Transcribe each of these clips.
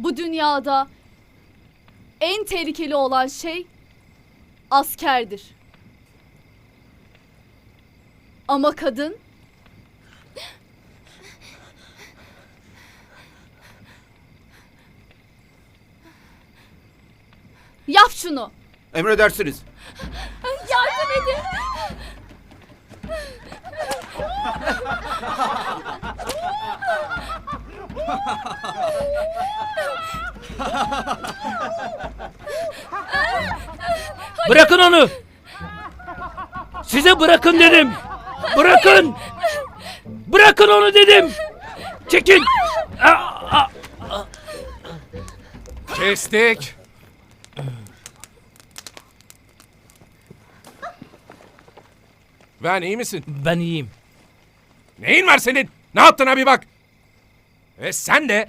Bu dünyada en tehlikeli olan şey askerdir. Ama kadın Yap şunu. Emredersiniz. Yardım edin. Bırakın onu. Size bırakın dedim. Bırakın. Bırakın onu dedim. Çekin. Kestik. Ben iyi misin? Ben iyiyim. Neyin var senin? Ne yaptığına bir bak. Ve sen de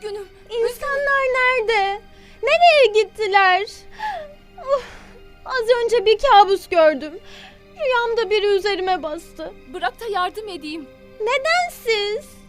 Üzgünüm. İnsanlar nerede? Nereye gittiler? Of, az önce bir kabus gördüm. Rüyamda biri üzerime bastı. Bırak da yardım edeyim. Neden siz?